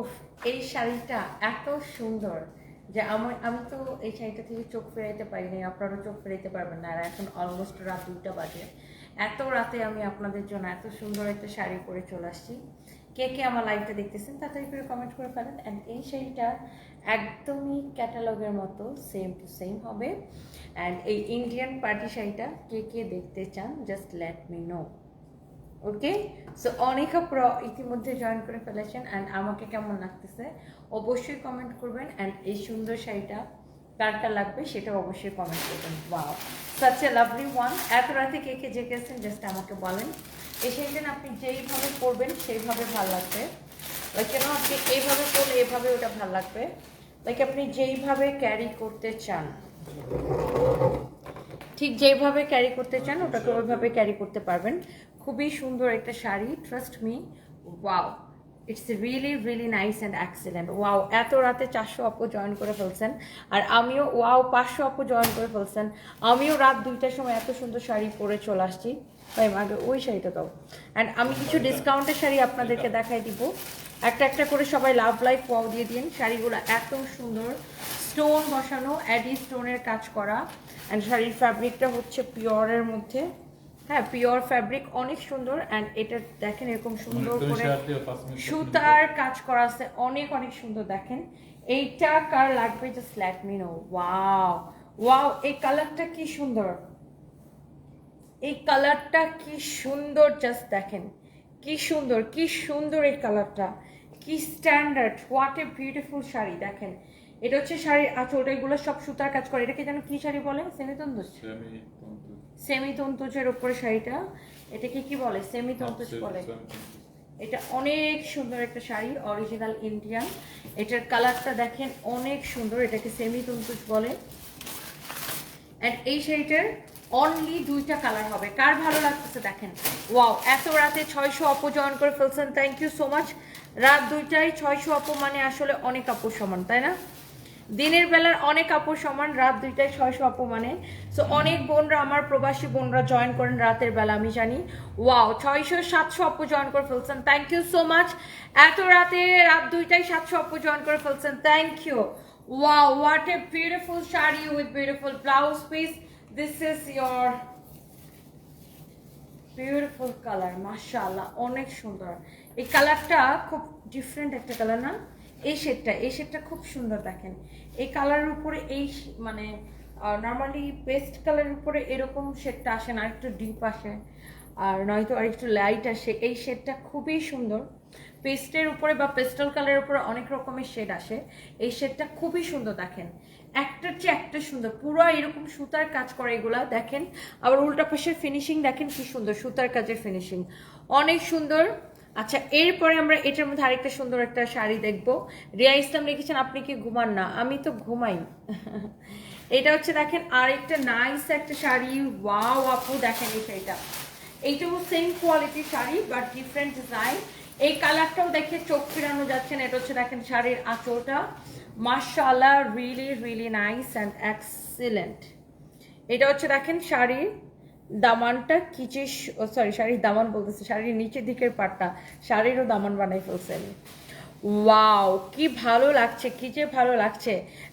উফ, এই শাড়িটা এত সুন্দর যে আমার আমি তো এই শাড়িটা থেকে চোখ ফেরাইতে পারি নাই, আপনারাও চোখ ফেরাইতে পারবেন না, আর এখন অলমোস্ট রাত দুইটা বাজে। এত রাতে আমি আপনাদের জন্য এত সুন্দর একটা শাড়ি পরে চলে আসছি। কে কে আমার লাইভটা দেখতেছেন তাড়াতাড়ি করে কমেন্ট করে ফেলেন। অ্যান্ড এই শাড়িটা একদমই ক্যাটালগের মতো সেম টু সেম হবে। অ্যান্ড এই ইন্ডিয়ান পার্টি শাড়িটা কে কে দেখতে চান just let me know okay so অনেকা প্র ইতিমধ্যে জয়েন করে ফেলেছেন অ্যান্ড আমাকে কেমন লাগতেছে? অবশ্যই কমেন্ট করবেন অ্যান্ড এই সুন্দর শাড়িটা কার কার লাগবে সেটা অবশ্যই কমেন্ট করবেন। Wow such a lovely one এত রাতে কে কে জেগেছেন? জাস্ট আমাকে বলেন। এই শাড়িটা আপনি যেইভাবে পরবেন সেইভাবে ভালো লাগবে। লাইক কেন আপনি এইভাবে পরলে এইভাবে ওটা ভালো লাগবে? লাইক আপনি যেইভাবে ক্যারি করতে চান। ঠিক যেইভাবে ক্যারি করতে চান, ওটাকে ওইভাবে ক্যারি করতে পারবেন। খুবই সুন্দর একটা sari trust me wow it's really really nice and excellent wow এত রাতে চারশো আপু জয়েন করে ফেলছেন, আর আমিও ওয়াও পাঁচশো আপু জয়েন করে ফেলছেন, আমিও রাত দুইটার সময় এত সুন্দর শাড়ি পরে চলে আসছি আগে ওই শাড়িটা দাও অ্যান্ড আমি কিছু ডিসকাউন্টের শাড়ি আপনাদেরকে দেখাই দিব, একটা একটা করে সবাই লাভ লাইফ ওয়াও দিয়ে দিন, শাড়িগুলো এত সুন্দর স্টোন বসানো অ্যাডি স্টোনের কাজ করা অ্যান্ড শাড়ির ফ্যাব্রিকটা হচ্ছে পিওরের মধ্যে হ্যাঁ পিওর ফ্যাব্রিক অনেক সুন্দর অ্যান্ড এটা দেখেন এরকম সুন্দর করে সুতার কাজ করা আছে অনেক অনেক সুন্দর দেখেন। এইটা কার লাগবে? Just let me know wow wow এই কালারটা কি সুন্দর? এই কালারটা কি সুন্দর জাস্ট দেখেন। কি সুন্দর কি সুন্দর এই কালারটা। কি standard what a beautiful sari দেখেন। এটা হচ্ছে শাড়ির আঁচলটা এগুলো সব সুতার কাজ করে। এটাকে যেন কি শাড়ি বলে? সেমিতন্দুজ সেমি তন্তুজের উপরে শাড়িটা এটাকে কি বলে? সেমি তন্তুজ বলে। এটা অনেক সুন্দর একটা শাড়ি অরিজিনাল ইন্ডিয়ান এটার কালারটা দেখেন অনেক সুন্দর এটাকে সেমি তন্তুজ বলে। অ্যান্ড এই শাড়িটার অনলি দুইটা কালার হবে। কার ভালো লাগতেছে দেখেন? ওয়াও এত রাতে ছয়শো অপো জয়েন করে ফেলছেন থ্যাংক ইউ সো মাচ রাত দুইটায় ছয়শো অপো মানে আসলে অনেক আপুর সমান তাই না? দিনের বেলার অনেক আপুর সমান রাত দুইটায় ছয়শো আপু মানে সো অনেক বোনরা, আমার প্রবাসী বোনরা জয়েন করেন রাতের বেলা, আমি জানি। ওয়াও ছয়শো সাতশো আপু জয়েন করে ফেলছেন। থ্যাংক ইউ সো মাচ এত রাতে, রাত দুইটাই সাতশো আপু জয়েন করে ফেলছেন। Thank you wow what a beautiful sari with beautiful blouse piece this is your beautiful colour মাশাআল্লাহ, অনেক সুন্দর। এই কালারটা খুব ডিফারেন্ট একটা কালার না? এই শেডটা এই শেডটা খুব সুন্দর দেখেন। এই কালারের উপরে এই মানে নর্মালি পেস্ট কালারের উপরে এরকম শেডটা আসে না একটু ডিপ আসে। আর নয়তো আর একটু লাইট আসে। এই শেডটা খুবই সুন্দর। পেস্টের উপরে বা পেস্টাল কালারের উপরে অনেক রকমের শেড আসে। এই শেডটা খুবই সুন্দর দেখেন। একটার চেয়ে একটা সুন্দর। পুরো এরকম সুতার কাজ করে এগুলা, দেখেন। আবার উল্টা পাশের ফিনিশিং দেখেন কি সুন্দর সুতার কাজের ফিনিশিং অনেক সুন্দর। আচ্ছা এরপরে আমরা এটার মধ্যে আরেকটা সুন্দর একটা শাড়ি দেখব। রিয়া ইসলাম লিখেছেন, আপনি কি ঘুমান না? আমি তো ঘুমাই। এটা হচ্ছে দেখেন আরেকটা নাইস একটা শাড়ি। ওয়াও আপু, দেখেন এই শাড়িটা। এইটাও সেম কোয়ালিটির শাড়ি বাট ডিফারেন্ট ডিজাইন এই কালারটাও দেখে চোখ ফিরানো যাচ্ছে না, এটা হচ্ছে দেখেন শাড়ির আঁচলটা। মার্শাল্লাহ really really nice and excellent এটা হচ্ছে দেখেন শাড়ির দামানটা কিচে সরি শাড়ির দামান বলতেছে, শাড়ির নিচের দিকের পাটটা শাড়িরও দামান বানাই ফেলছেন ওয়াও কি ভালো লাগছে কি যে ভালো লাগছে।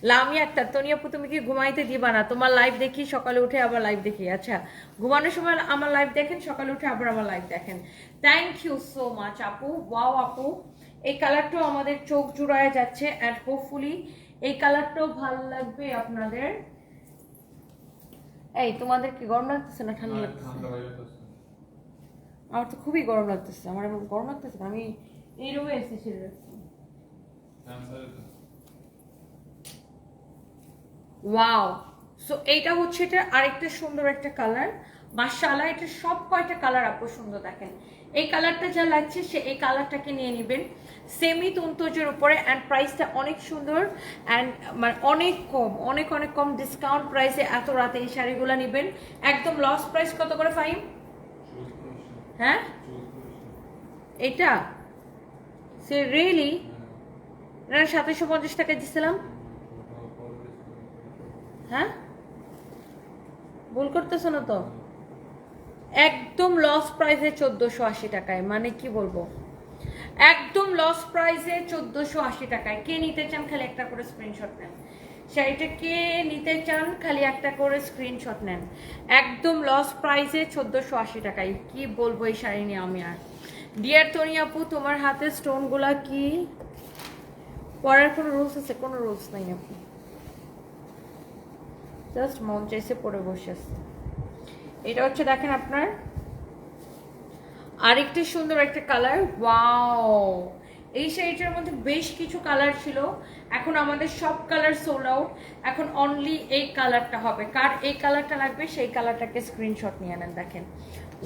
লামি একটা তনিয়াপু তুমি কি ঘুমাইতে দিবা না? তোমার লাইভ দেখি সকালে উঠে আবার লাইভ দেখি। আচ্ছা ঘুমানোর সময় আমার লাইভ দেখেন সকালে উঠে আবার আমার লাইভ দেখেন। থ্যাংক ইউ সো মাচ আপু। ওয়াও আপু। এই কালারটাও আমাদের চোখ জুড়ায় যাচ্ছে অ্যান্ড হোপফুলি এই কালারটাও ভালো লাগবে আপনাদের। এই তোমাদের কি গরম লাগতেছে না ঠান্ডা লাগতেছে? আমার তো খুবই গরম লাগতেছে আমার গরম লাগতেছে না, আমি এই রুমে এসেছি ওয়াও সো এইটা হচ্ছে এটা আরেকটা সুন্দর একটা কালার মাশাআল্লাহ এটা সব কয়টা কালার আপু সুন্দর দেখেন। এই কালারটা যা লাগছে সে এই কালারটাকে নিয়ে নেবেন। সেমি তন্তজের উপরে অ্যান্ড প্রাইসটা অনেক সুন্দর অ্যান্ড মানে অনেক কম অনেক অনেক কম ডিসকাউন্ট প্রাইসে এত রাতে এই শাড়িগুলো নেবেন। একদম লস প্রাইস কত করে ফাইন হ্যাঁ? এটা? সে রিয়েলি সাতাশশো পঞ্চাশ টাকা দিছিলাম। হ্যাঁ? ভুল করতেছো না তো? একদম লস প্রাইসে চোদ্দোশো আশি টাকায় মানে কি বলব? একদম লস প্রাইসে চোদ্দোশো আশি টাকায়। কে নিতে চান খালি একটা করে স্ক্রিনশট নেন। শাড়িটা কে নিতে চান খালি একটা করে স্ক্রিনশট নেন। একদম লস প্রাইসে চোদ্দোশো আশি টাকায়, কি বলব এই শাড়ি নিয়ে আমি আর? ডিয়ার তনি আপু তোমার হাতে স্টোনগুলা কি? পরের কোনো রুলস আছে? কোনো রুলস নাই আপু। জাস্ট মন চাইছে পরে বসে আছে এটা হচ্ছে দেখেন আপনার আরেকটি সুন্দর একটা কালার ওয়াও এই শাড়িটার মধ্যে বেশ কিছু কালার ছিল। এখন আমাদের সব কালার সোল আউট এখন অনলি এই কালারটা হবে। কার এই কালারটা লাগবে সেই কালারটাকে স্ক্রিনশট নিয়ে নেন দেখেন।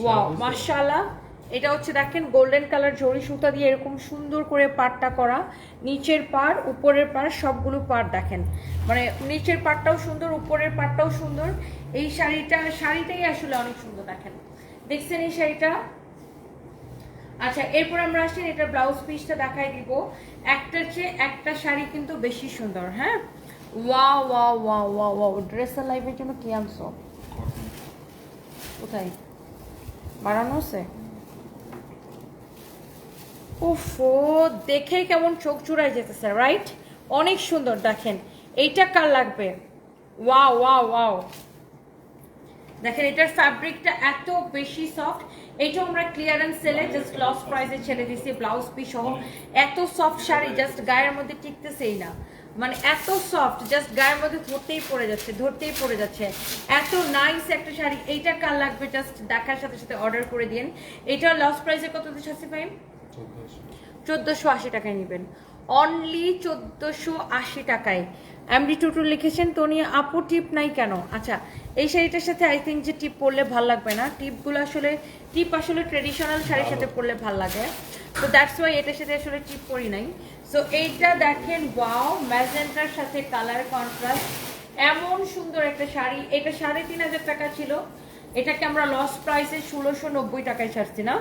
ওয়াও মাশাআল্লাহ। এটা হচ্ছে দেখেন গোল্ডেন কালার জড়ি সুতা দিয়ে এরকম সুন্দর করে পাড়টা করা। নিচের পাড় উপরের পাড় সবগুলো পাড় দেখেন। মানে নিচের পাড়টাও সুন্দর উপরের পাড়টাও সুন্দর। এই শাড়িটা শাড়িটাই আসলে অনেক সুন্দর দেখেন। দেখছেন এই শাড়িটা? আচ্ছা এরপর আমরা আসি এটা ব্লাউজ পিসটা দেখাই দিব। একটার চেয়ে একটা শাড়ি কিন্তু বেশি সুন্দর হ্যাঁ? ওয়া ওয়া ওয়া ওয়া ওয়া ড্রেসের লাইফের জন্য কি আনছো? কোথায়? বাড়ানো আছে? উফো দেখে কেমন চোখ চুরাই যেতেছে রাইট অনেক সুন্দর, দেখেন। এইটা কার লাগবে? ওয়াও ওয়াও ওয়াও দেখেন, এটার ফ্যাব্রিকটা এত বেশি সফট এইটা আমরা ক্লিয়ারেন্স সেলে জাস্ট লস প্রাইসে ছেড়ে দিছি ব্লাউজ পিস সহ। এত সফট শাড়ি জাস্ট গায়ের মধ্যে টিকতেছেই না। মানে এত সফট জাস্ট গায়ের মধ্যে ধরতেই পড়ে যাচ্ছে, ধরতেই পড়ে যাচ্ছে। এত নাইস একটা শাড়ি, এইটা কার লাগবে? জাস্ট দেখার সাথে সাথে অর্ডার করে দিন এটা লস প্রাইসে কত দিচ্ছে ফাইম চোদ্দোশো আশি টাকায় নেবেন। অনলি চোদ্দোশো আশি টাকায়। এমডি টুটু লিখেছেন টনি আপু টিপ নাই কেন? আচ্ছা এই শাড়িটার সাথে আই থিঙ্ক যে টিপ পরলে ভালো লাগবে না। টিপগুলো আসলে টিপ আসলে ট্রেডিশনাল শাড়ির সাথে পরলে ভালো লাগে। তো দ্যাটস ওয়াই এটার সাথে আসলে টিপ পরি নাই। সো এইটা দেখেন ওয়াও ম্যাজেন্টার সাথে কালার কন্ট্রাস্ট এমন সুন্দর একটা শাড়ি। এটা সাড়ে তিন হাজার টাকা ছিল। এটাকে আমরা লস প্রাইসে ষোলোশো নব্বই টাকায় ছাড়ছি না?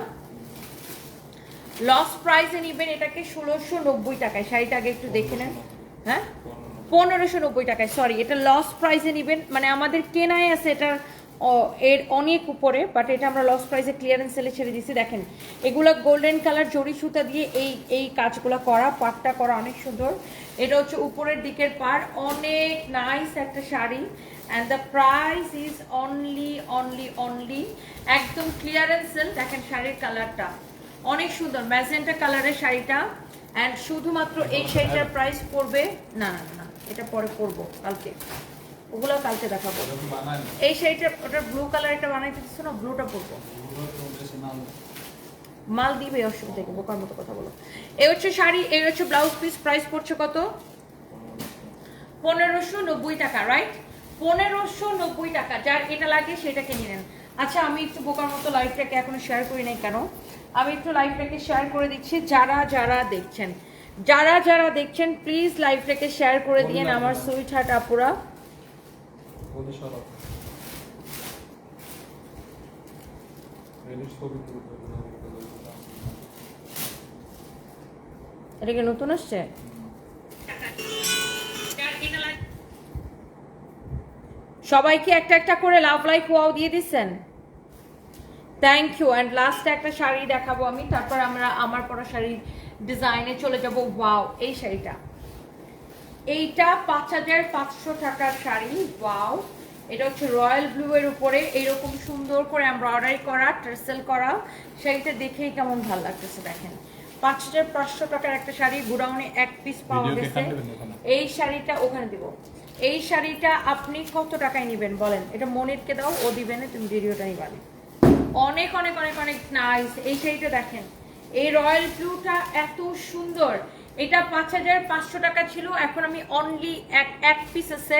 লস প্রাইসে নিবেন এটাকে ষোলোশো নব্বই টাকায়। শাড়িটা আগে একটু দেখে নেন। হ্যাঁ? পনেরোশো নব্বই টাকায় সরি এটা লস প্রাইসে নিবেন। মানে আমাদের কেনায় আছে এটা এর অনেক উপরে বাট এটা আমরা লস প্রাইসে ক্লিয়ারেন্স সেলে ছেড়ে দিচ্ছি দেখেন, এগুলো গোল্ডেন কালার জড়ি সুতা দিয়ে এই এই কাজগুলো করা, পাটটা করা অনেক সুন্দর। এটা হচ্ছে উপরের দিকের পার। অনেক নাইস একটা sari. And the price is only only only একদম ক্লিয়ারেন্স সেল দেখেন শাড়ির কালারটা অনেক সুন্দর। ম্যাজেন্টা কালারের শাড়িটা। অ্যান্ড শুধুমাত্র এই শাড়িটার প্রাইস পড়বে না না না এটা পরে পরবো কালকে। ওগুলো কালকে দেখাবো। এই শাড়িটা ওটা ব্লু কালার একটা বানাইতে দিচ্ছ না ব্লুটা পরবো। মাল দিবে অসুবিধা কি বোকার মতো কথা বলো। এই হচ্ছে শাড়ি এই হচ্ছে ব্লাউজ পিস প্রাইস পড়ছে কত? পনেরোশো নব্বই টাকা রাইট পনেরোশো নব্বই টাকা যার এটা লাগে সেটাকে নিয়ে নেন। আচ্ছা আমি একটু বোকার মতো লাইভটাকে এখনও শেয়ার করি নাই কেন? আমি একটু লাইভটাকে শেয়ার করে দিচ্ছি। যারা যারা দেখছেন যারা যারা দেখছেন প্লিজ লাইভটাকে শেয়ার করে দিয়েন আমার সুইট হার্ট আপুরা। এটা কি নতুন আসছে? সবাইকে একটা একটা করে লাভ লাইক ওয়াও দিয়ে দিচ্ছেন? থ্যাংক ইউ অ্যান্ড লাস্টে একটা শাড়ি দেখাবো আমি। তারপর আমরা আমার পরা শাড়ির ডিজাইনে চলে যাব। ওয়াও এই শাড়িটা। এইটা পাঁচ হাজার পাঁচশো টাকার শাড়ি। ওয়াও এটা হচ্ছে রয়্যাল ব্লু এর উপরে। এইরকম সুন্দর করে এমব্রয়ডারি করা টার্সেল করা। শাড়িটা দেখেই কেমন ভালো লাগতেছে দেখেন। পাঁচ হাজার পাঁচশো টাকার একটা শাড়ি। গুডাউনে এক পিস পাওয়া গেছে। দেবেন? এই শাড়িটা ওখানে দিব। এই শাড়িটা আপনি কত টাকায় নেবেন বলেন? এটা মনিরকে দাও ও দিবে না তুমি ভিডিওটা নিবানে অনেক অনেক অনেক অনেক নাইস এই শাড়িটা দেখেন। এই রয়্যাল ব্লুটা এত সুন্দর। এটা পাঁচ হাজার পাঁচশো টাকা ছিল, এখন আমি অনলি এক এক পিস আছে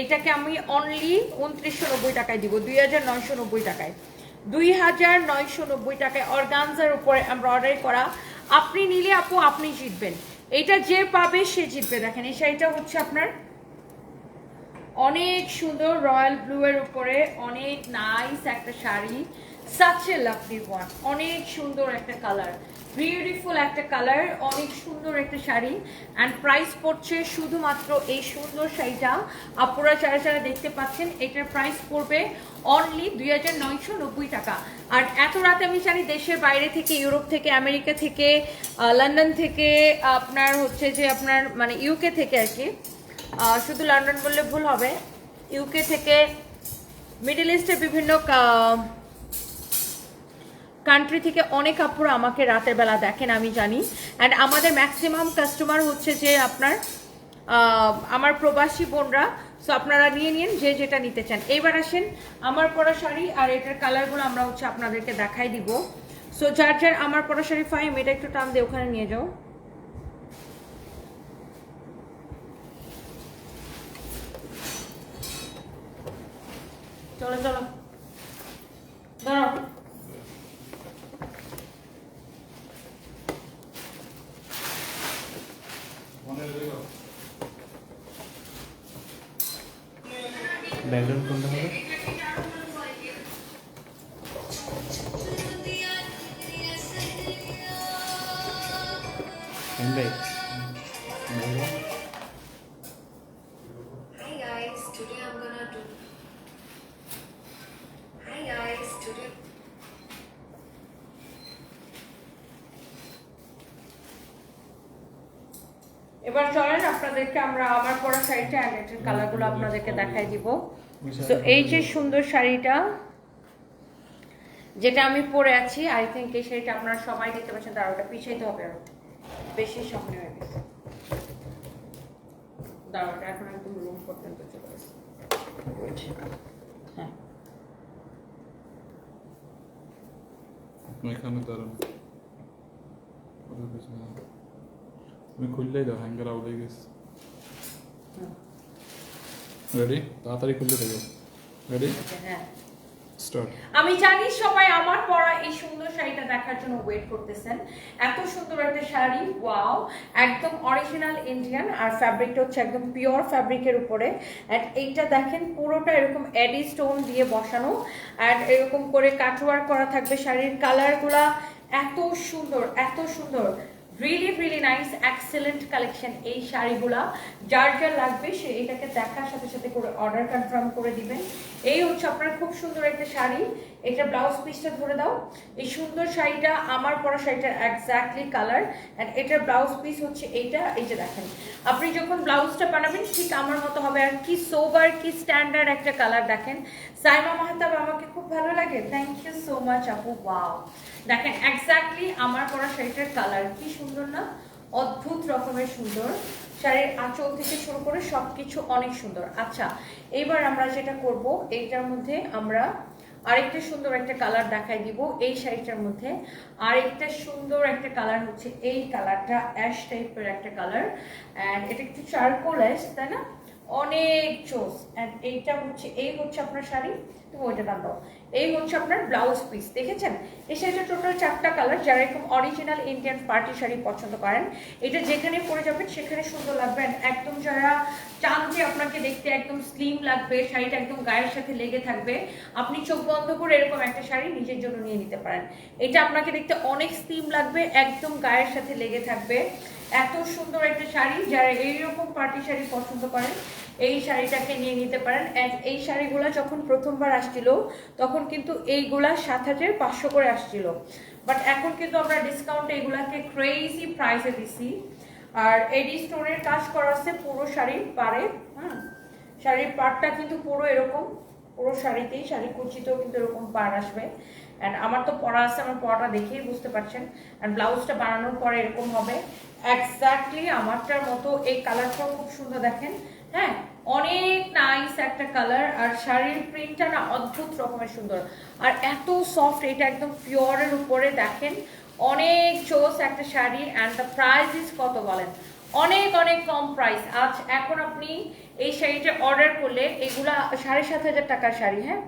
এটাকে আমি অনলি উনত্রিশশো নব্বই টাকায় দিব, দুই হাজার নয়শো নব্বই টাকায়। দুই হাজার নয়শো নব্বই টাকায় অর্গানজার উপরে অর্ডার করা। আপনি নিলে আপু, আপনি জিতবেন। এটা যে পাবে, সে জিতবে। দেখেন, এই শাড়িটা হচ্ছে আপনার অনেক সুন্দর রয়্যাল ব্লু এর উপরে, অনেক নাইস একটা শাড়ি। সাচ এ লাভলি ওয়ান অনেক সুন্দর একটা কালার বিউটিফুল একটা কালার অনেক সুন্দর একটা শাড়ি। অ্যান্ড প্রাইস পড়ছে শুধুমাত্র এই সুন্দর শাড়িটা। আপনারা যারা যারা দেখতে পাচ্ছেন, এটার প্রাইস পড়বে অনলি দুই হাজার নয়শো নব্বই টাকা। আর এত রাতে আমি জানি দেশের বাইরে থেকে, ইউরোপ থেকে, আমেরিকা থেকে লন্ডন থেকে, আপনার হচ্ছে যে আপনার মানে ইউকে থেকে আর কি শুধু লন্ডন বললে ভুল হবে। ইউকে থেকে মিডল ইস্টের বিভিন্ন কান্ট্রি থেকে অনেক আপুরা আমাকে রাতের বেলা দেখেন, আমি জানি। অ্যান্ড আমাদের ম্যাক্সিমাম কাস্টমার হচ্ছে যে আপনার আমার প্রবাসী বোনরা। সো আপনারা নিয়ে নিন, যে যেটা নিতে চান। এইবার আসেন, আমার পরা শাড়ি আর এটার কালারগুলো আমরা হচ্ছে আপনাদেরকে দেখাই দিব। সো যার যার আমার পরা শাড়ি ফাইম এটা একটু টান দিয়ে ওখানে নিয়ে যাও। চলো চলো। দাঁড়াও। ব্যাকগ্রাউন্ড কোনটা হবে এমবাই আপনাদেরকে আমরা আমার পরা শাড়িটা অ্যান্ড এটার কালারগুলো আপনাদেরকে দেখাই দিব। তো এই যে সুন্দর শাড়িটা যেটা আমি পরে আছি আই থিঙ্ক এই শাড়িটা আপনারা সবাই দেখতে পাচ্ছেন তার ওটা পিছাইতে হবে আরও। বেশি সামনে হয়ে গেছে। দাঁড়াটা এখন একদম রুম পর্যন্ত চলে গেছে হ্যাঁ। এখানে দাঁড়ান ওদের পেছনে। দাঁড়ান। খুললেই দাও হ্যাঙ্গার আউট হয়ে গেছে। রেডি তাড়াতাড়ি দেবো রেডি হ্যাঁ। স্টার্ট আমি জানি সবাই আমার পরা এই সুন্দর শাড়িটা দেখার জন্য ওয়েট করতেছেন। এত সুন্দর একটা শাড়ি ওয়াও একদম অরিজিনাল ইন্ডিয়ান আর ফ্যাব্রিকটা হচ্ছে একদম পিওর ফ্যাব্রিকের উপরে। অ্যান্ড এইটা দেখেন পুরোটা এরকম অ্যাডি স্টোন দিয়ে বসানো। অ্যান্ড এরকম করে কাটওয়ার্ক করা থাকবে শাড়ির কালারগুলা এত সুন্দর এত সুন্দর। Really really nice excellent collection এই শাড়িগুলা। যার যার লাগবে সে এটাকে দেখার সাথে সাথে করে অর্ডার কনফার্ম করে দিবেন। এই হচ্ছে আপনার খুব সুন্দর একটা শাড়ি। এটা ব্লাউজ পিসটা ধরে দাও। এই সুন্দর শাড়িটা, আমার পরা শাড়িটার এক্স্যাক্টলি কালার অ্যান্ড এটার ব্লাউজ পিস হচ্ছে এইটা, এই যে দেখেন। আপনি যখন ব্লাউজটা বানাবেন, ঠিক আমার মতো হবে। আর কি সোবার কি স্ট্যান্ডার্ড একটা কালার দেখেন। সাইমা মাহতাব, আমাকে খুব ভালো লাগে। থ্যাংক ইউ সো মাচ আপু। ওয়াও দেখেন এক্স্যাক্টলি আমার পরা শাড়িটার কালার কি সুন্দর না? অদ্ভুত রকমের সুন্দর। শাড়ির আঁচল থেকে শুরু করে সবকিছু অনেক সুন্দর। আচ্ছা এবার আমরা যেটা করব, এইটার মধ্যে আমরা আরেকটা সুন্দর একটা কালার দেখাই দিব। এই শাড়িটার মধ্যে আরেকটা সুন্দর একটা কালার হচ্ছে এই কালারটা অ্যাশ টাইপের একটা কালার অ্যান্ড এটা একটু চারকোল অ্যাশ তাই না? অনেক চোস অ্যান্ড এইটা হচ্ছে, এই হচ্ছে আপনার শাড়ি। তুমি ওইটা দাম দাও। এই হচ্ছে আপনার ব্লাউজ পিস দেখেছেন? এই শাড়িটা টোটাল চারটা কালার যারা এরকম অরিজিনাল ইন্ডিয়ান পার্টি শাড়ি পছন্দ করেন, এটা যেখানে পরে যাবেন সেখানে সুন্দর লাগবে একদম যারা চান যে আপনাকে দেখতে একদম স্লিম লাগবে, শাড়িটা একদম গায়ের সাথে লেগে থাকবে, আপনি চোখ বন্ধ করে এরকম একটা শাড়ি নিজের জন্য নিয়ে নিতে পারেন। এটা আপনাকে দেখতে অনেক স্লিম লাগবে, একদম গায়ের সাথে লেগে থাকবে। এত সুন্দর একটা শাড়ি, যারা এইরকম পার্টি শাড়ি পছন্দ করেন, এই শাড়িটাকে নিয়ে নিতে পারেন। এই শাড়িগুলো যখন প্রথমবার আসছিল, তখন কিন্তু এইগুলা সাত হাজার পাঁচশো করে আসছিল। বাট এখন কিন্তু আমরা ডিসকাউন্টে এগুলাকে ক্রেজি প্রাইসে দিছি। আর এডি স্টোনের কাজ করা আছে পুরো শাড়ির পারে হ্যাঁ শাড়ির পাড়টা কিন্তু পুরো এরকম, পুরো শাড়িতেই, শাড়ি কুচিতেও কিন্তু এরকম পাড় আসবে। অ্যান্ড আমার তো পরা আছে, আমার পরাটা দেখেই বুঝতে পারছেন। অ্যান্ড ব্লাউজটা বানানোর পরে এরকম হবে। এক্স্যাক্টলি আমারটার মতো এই কালারটাও খুব সুন্দর দেখেন হ্যাঁ? অনেক নাইস একটা কালার আর শাড়ির প্রিন্টটা না অদ্ভুত রকমের সুন্দর। আর এত সফট এটা একদম পিওরের উপরে দেখেন, অনেক চোস একটা sari and the price is কত বলেন? অনেক অনেক কম প্রাইস আজ এখন আপনি এই শাড়িটা অর্ডার করলে, এগুলা সাড়ে সাত হাজার টাকার শাড়ি হ্যাঁ?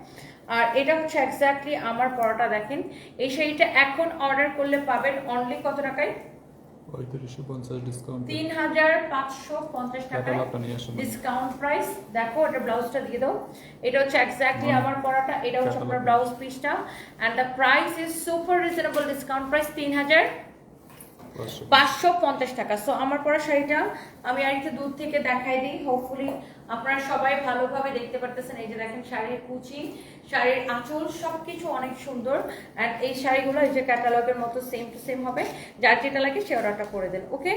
আর এটা হচ্ছে এক্স্যাক্টলি আমার পরোটা, দেখেন। এই শাড়িটা এখন অর্ডার করলে পাবেন অনলি কত টাকায়? পঁয়ত্রিশশো পঞ্চাশ ডিসকাউন্ট তিন হাজার পাঁচশো পঞ্চাশ টাকায় ডিসকাউন্ট প্রাইস দেখো এটা ব্লাউজটা দিয়ে দাও। এটা হচ্ছে এক্স্যাক্টলি আমার পরাটা এটা হচ্ছে আপনার ব্লাউজ পিসটা and the price is super reasonable discount price তিন হাজার পাঁচশো। পঞ্চাশ টাকা। সো আমার পরা শাড়িটা আমি আর একটু দূর থেকে দেখাই দিই। হোপফুলি আপনারা সবাই ভালোভাবে দেখতে পারতেছেন। এই যে দেখেন শাড়ির কুচি শাড়ির আঁচল সবকিছু অনেক সুন্দর। অ্যান্ড এই শাড়িগুলো এই যে ক্যাটালগের মতো সেম টু সেম হবে। যার যেটা লাগে সে অর্ডারটা করে দেন okay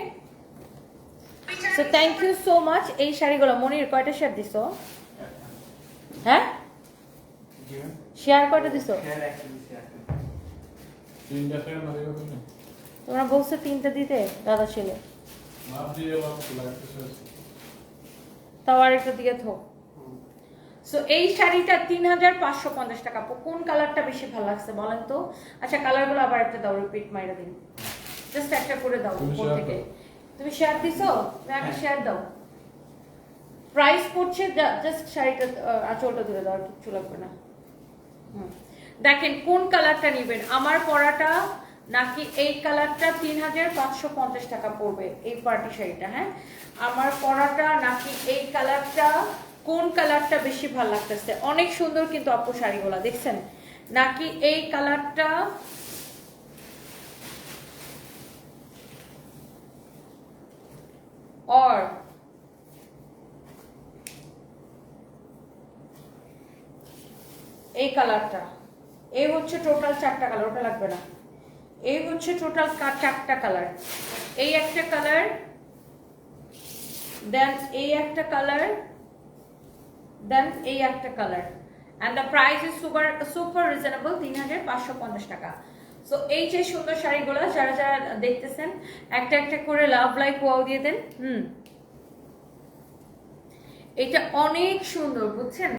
so thank you so much এই শাড়িগুলো মনির কয়টা শেয়ার দিছো? হ্যাঁ? শেয়ার কয়টা দিছো? তোমরা বলছো তিনটা দিতে দাদা ছেলে। দিয়ে তাও আরেকটা দিকে থো। সো এই শাড়িটা তিন হাজার পাঁচশো পঞ্চাশ টাকা। কোন কালারটা বেশি ভালো লাগছে বলেন তো? আচ্ছা কালারগুলো আবার একটা দাও রিপিট মাইরা দিন। জাস্ট একটা করে দাও উপর থেকে। তুমি শেয়ার দিছো? আগে শেয়ার দাও। প্রাইস পড়ছে জাস্ট শাড়িটা আঁচলটা ধরে দাও আর কিচ্ছু লাগবে না। দেখেন কোন কালারটা নেবেন? আমার পরাটা নাকি এই কালারটা তিন হাজার পাঁচশো পঞ্চাশ টাকা পড়বে এই পার্টি শাড়িটা হ্যাঁ? আমার পরাটা নাকি এই কালারটা? কোন কালারটা বেশি ভালো লাগতেছে? অনেক সুন্দর কিন্তু আপু শাড়িগুলা, দেখছেন? নাকি এই কালারটা? or এই কালারটা। এই হচ্ছে টোটাল চারটা কালার, ওটা লাগবে না। এই হচ্ছে টোটাল চারটা কালার এই একটা কালার দেন এই একটা কালার দেন এই একটা colour and the price is super super reasonable তিন হাজার পাঁচশো পঞ্চাশ টাকা। সো এই যে সুন্দর শাড়িগুলো, যারা যারা দেখতেছেন, একটা একটা করে লাভ লাইক ওয়াও দিয়ে দেন, হুম। এটা অনেক সুন্দর, বুঝছেন?